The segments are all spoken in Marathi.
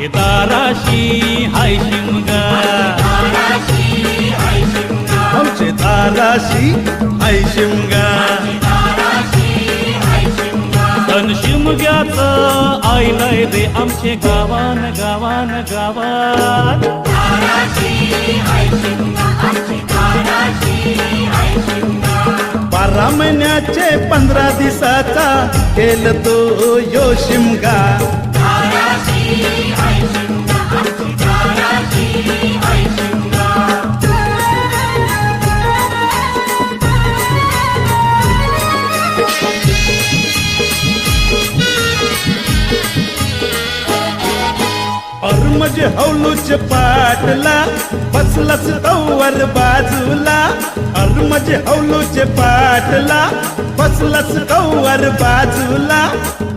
शेताराशी हाय शिमगा. शेताराशी हाय शिमगा. सण शिमग्याचं आईलय रे आमचे गावान गावान गावान बारा महिन्याचे पंधरा दिसाचा केल तो यो Shimga. Ay, ay, ay, ay, हौलूच पाटला बसलच तवर बाजूला. और म्हणजे हौलूच पाटला बसलच तवर बाजूला.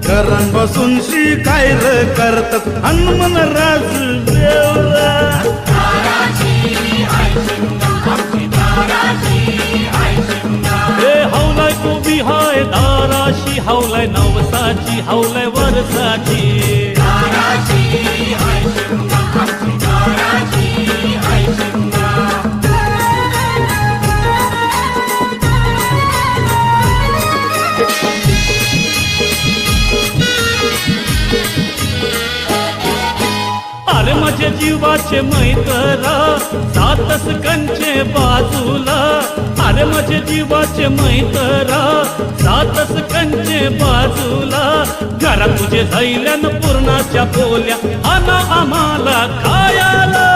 घरान बसून शिकाय र करतात हनुमान राज हौलाय उभी हाय धाराशी हौलाय नवसाची हौलाय वरसाची. अरे जीवाचे मैत्र सातस कंचे बाजूला. अरे माझे जीवाचे मैत्र सातस कंचे बाजूला. घरा तुझे झैल्यान पूर्णाच्या बोल्या आना आम्हाला खायाला.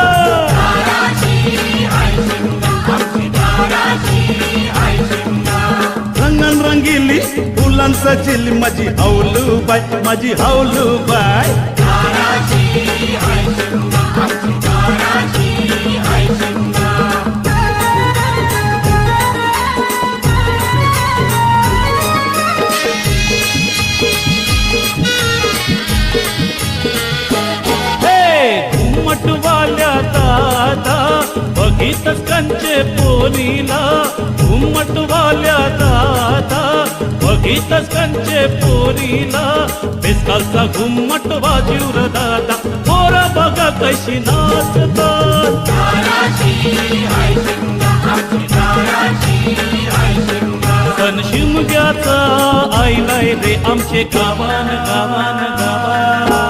रंगन रंगिली फुलांचा चिल माझी हौलू बाय माझी हौलू बाय कंचे पोरीला घुमटवाल्या दादा. बघितच कंचे पोरीला बेसकालचा घुमट वाजीवर दादा. पोरा बघा कशी नाचतात. सण शिमग्याचा आईलाय रे आमचे गावान गावान गावान.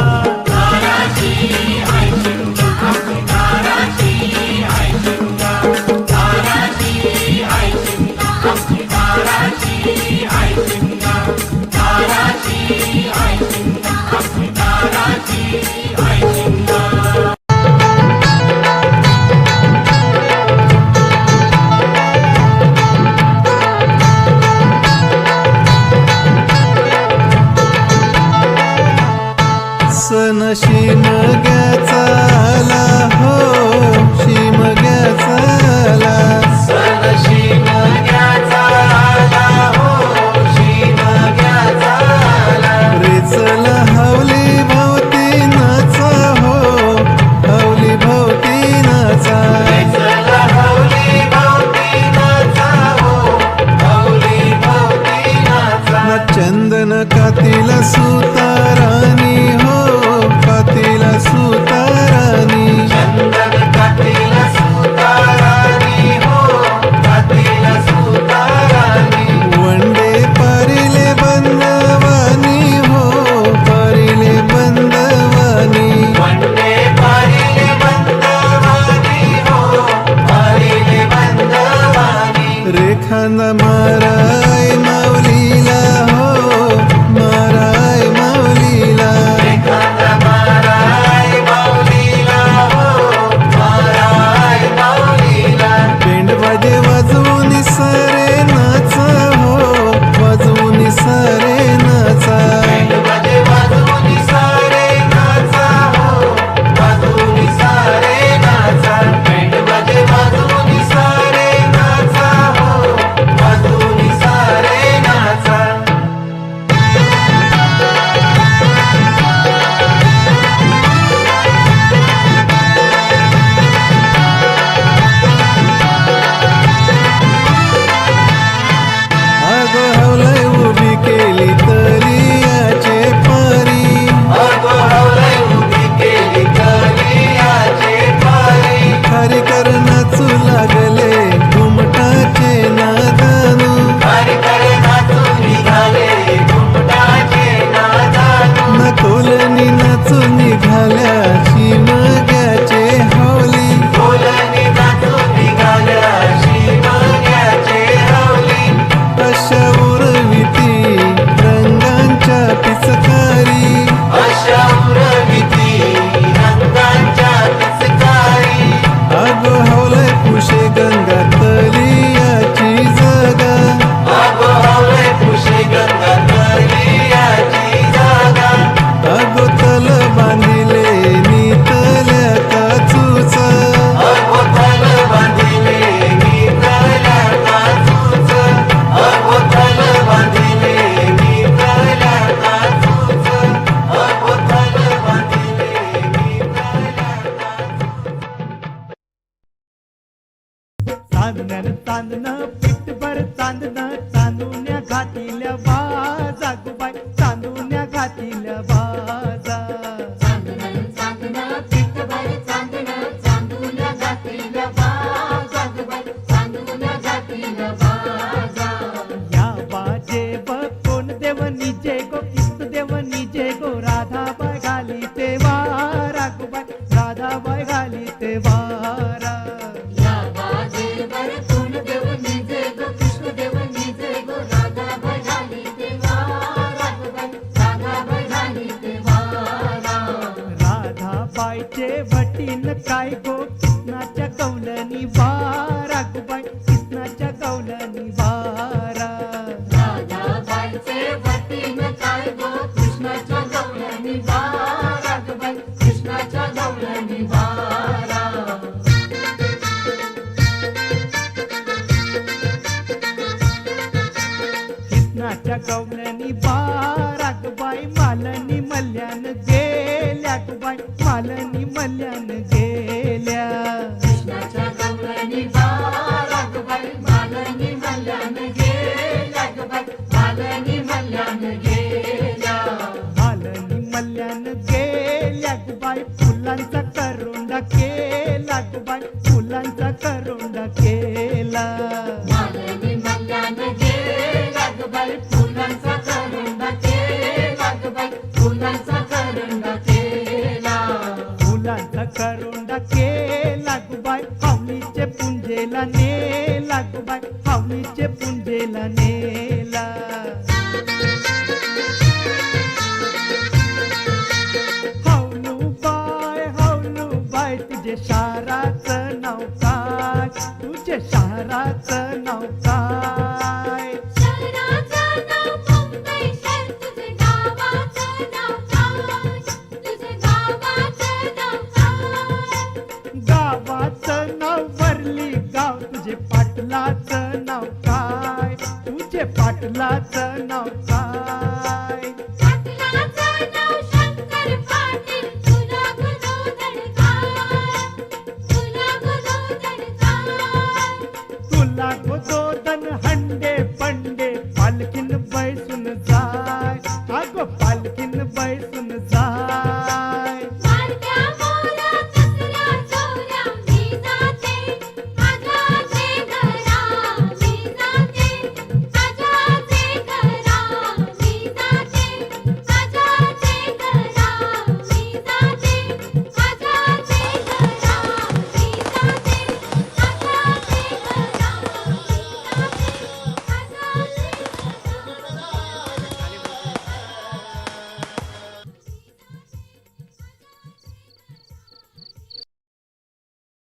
पातील बा गवलनी वारा गुबाई कृष्णाच्या गवलनी वारा कृष्णाच्या कृष्णाच्या फुलांचा करुंडा केला गुबाय पावलीचे पुंजेला ने गुबाय पावलीचे पुंजेला नेला. हौलू बाय हौलू बाय तुझे शाराचं नाव काय पाटलाच नव्हता